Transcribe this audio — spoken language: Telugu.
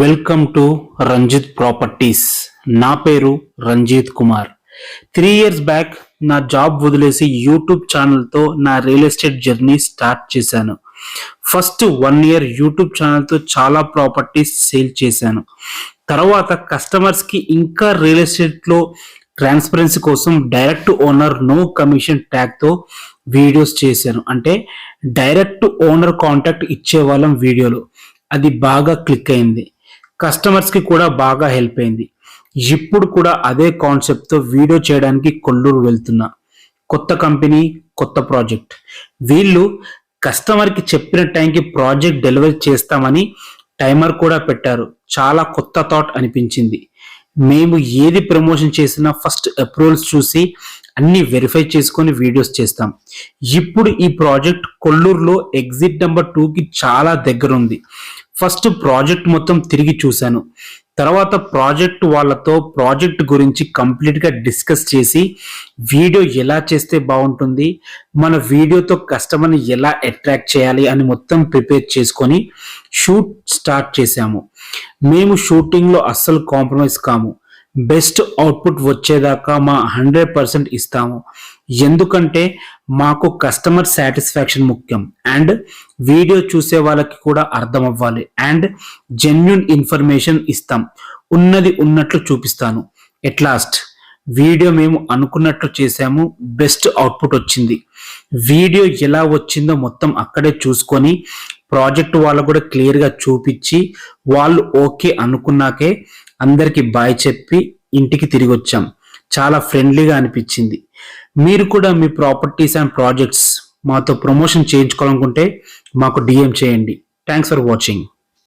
Welcome to Ranjith properties. నా పేరు Ranjith Kumar. Three years back నా జాబ్ వదిలేసి యూట్యూబ్ ఛానల్తో నా రియల్ ఎస్టేట్ జర్నీ స్టార్ట్ చేశాను. ఫస్ట్ వన్ ఇయర్ యూట్యూబ్ ఛానల్తో చాలా ప్రాపర్టీస్ సేల్ చేశాను. తర్వాత కస్టమర్స్కి ఇంకా రియల్ ఎస్టేట్లో ట్రాన్స్పరెన్సీ కోసం డైరెక్ట్ ఓనర్ నో కమిషన్ ట్యాగ్తో వీడియోస్ చేశాను. అంటే డైరెక్ట్ ఓనర్ కాంటాక్ట్ ఇచ్చే వాళ్ళం వీడియోలు. అది బాగా క్లిక్ అయింది. కస్టమర్స్కి కూడా బాగా హెల్ప్ అయింది. ఇప్పుడు కూడా అదే కాన్సెప్ట్తో వీడియో చేయడానికి కొల్లూరు వెళ్తున్నా. కొత్త కంపెనీ కొత్త ప్రాజెక్ట్. వీళ్ళు కస్టమర్కి చెప్పిన టైంకి ప్రాజెక్ట్ డెలివరీ చేస్తామని టైమర్ కూడా పెట్టారు. చాలా కొత్త థాట్ అనిపించింది. మేము ఏది ప్రమోషన్ చేసినా ఫస్ట్ అప్రూవల్స్ చూసి అన్ని వెరిఫై చేసుకొని వీడియోస్ చేస్తాం. ఇప్పుడు ఈ ప్రాజెక్ట్ కొల్లూరులో ఎగ్జిట్ నెంబర్ టూకి చాలా దగ్గర ఉంది ఫస్ట్ ప్రాజెక్ట్ మొత్తం తిరిగి చూశాను. తర్వాత ప్రాజెక్ట్ వాళ్ళతో ప్రాజెక్ట్ గురించి కంప్లీట్గా డిస్కస్ చేసి వీడియో ఎలా చేస్తే బాగుంటుంది మన వీడియోతో కస్టమర్ని ఎలా అట్రాక్ట్ చేయాలి అని మొత్తం ప్రిపేర్ చేసుకొని షూట్ స్టార్ట్ చేశాము. మేము షూటింగ్లో అస్సలు కాంప్రమైజ్ కాము. బెస్ట్ అవుట్పుట్ వచ్చేదాకా మా హండ్రెడ్ పర్సెంట్ ఇస్తాము. ఎందుకంటే మాకు కస్టమర్ సాటిస్ఫాక్షన్ ముఖ్యం. అండ్ వీడియో చూసే వాళ్ళకి కూడా అర్థం అవ్వాలి. అండ్ జెన్యున్ ఇన్ఫర్మేషన్ ఇస్తాం. ఉన్నది ఉన్నట్లు చూపిస్తాను. ఎట్ లాస్ట్ వీడియో మేము అనుకున్నట్లు చేసాము బెస్ట్ అవుట్పుట్ వచ్చింది. వీడియో ఎలా వచ్చిందో మొత్తం అక్కడే చూసుకొని ప్రాజెక్ట్ వాళ్ళు కూడా క్లియర్గా చూపించి వాళ్ళు ఓకే అనుకున్నాకే అందరికీ బాయ్ చెప్పి ఇంటికి తిరిగి వచ్చాం చాలా ఫ్రెండ్లీగా అనిపించింది. మీరు కూడా మీ ప్రాపర్టీస్ అండ్ ప్రాజెక్ట్స్ మాతో ప్రమోషన్ చేయించుకోవాలనుకుంటే మాకు డిఎం చేయండి. Thanks for watching